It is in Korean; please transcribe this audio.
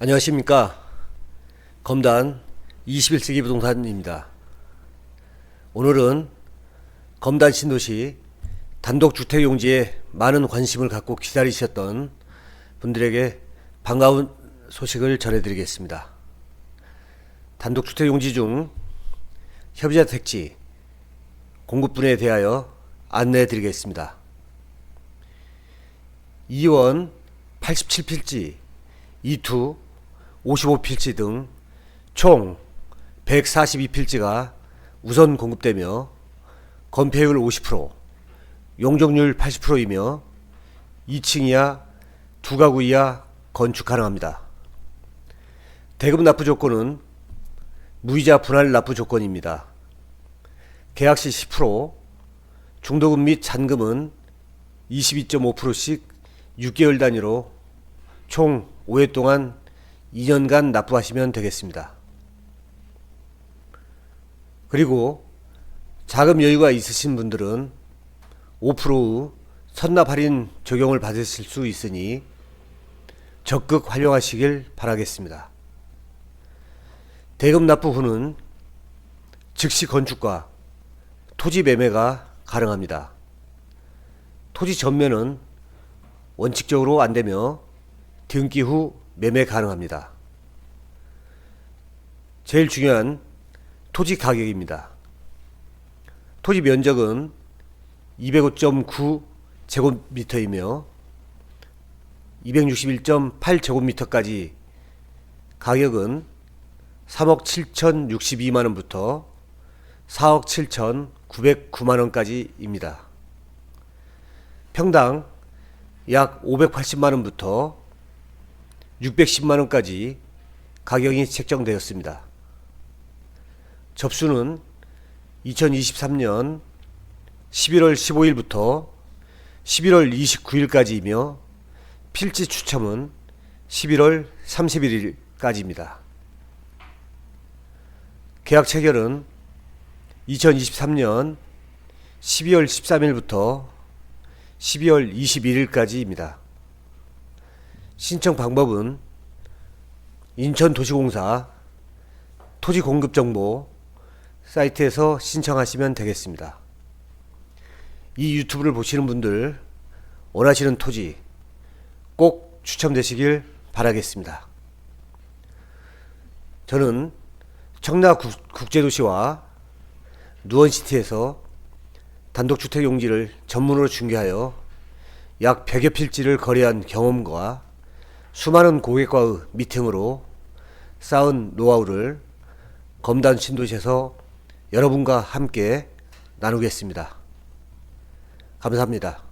안녕하십니까. 검단 21세기 부동산입니다. 오늘은 검단 신도시 단독주택 용지에 많은 관심을 갖고 기다리셨던 분들에게 반가운 소식을 전해드리겠습니다. 단독주택 용지 중 협의자 택지 공급분에 대하여 안내해 드리겠습니다. 2원 87필지, 2투 55필지 등 총 142필지가 우선 공급되며 건폐율 50%, 용적률 80%이며 2층 이하, 두 가구 이하 건축 가능합니다. 대금 납부 조건은 무이자 분할 납부 조건입니다. 계약 시 10%, 중도금 및 잔금은 22.5%씩 6개월 단위로 총 5회 동안 2년간 납부하시면 되겠습니다. 그리고 자금 여유가 있으신 분들은 5%의 선납 할인 적용을 받으실 수 있으니 적극 활용하시길 바라겠습니다. 대금 납부 후는 즉시 건축과 토지 매매가 가능합니다. 토지 전매는 원칙적으로 안 되며 등기 후 매매 가능합니다. 제일 중요한 토지 가격입니다. 토지 면적은 205.9 제곱미터이며 261.8 제곱미터까지 가격은 3억 7,062만 원부터 4억 7,909만 원까지입니다. 평당 약 580만 원부터 610만 원까지 가격이 책정되었습니다. 접수는 2023년 11월 15일부터 11월 29일까지이며 필지 추첨은 11월 31일까지입니다. 계약 체결은 2023년 12월 13일부터 12월 21일까지입니다. 신청 방법은 인천도시공사 토지공급정보 사이트에서 신청하시면 되겠습니다. 이 유튜브를 보시는 분들 원하시는 토지 꼭 추첨되시길 바라겠습니다. 저는 청라 국- 국제도시와 누원시티에서 단독주택 용지를 전문으로 중개하여 약 100여 필지를 거래한 경험과 수많은 고객과의 미팅으로 쌓은 노하우를 검단 신도시에서 여러분과 함께 나누겠습니다. 감사합니다.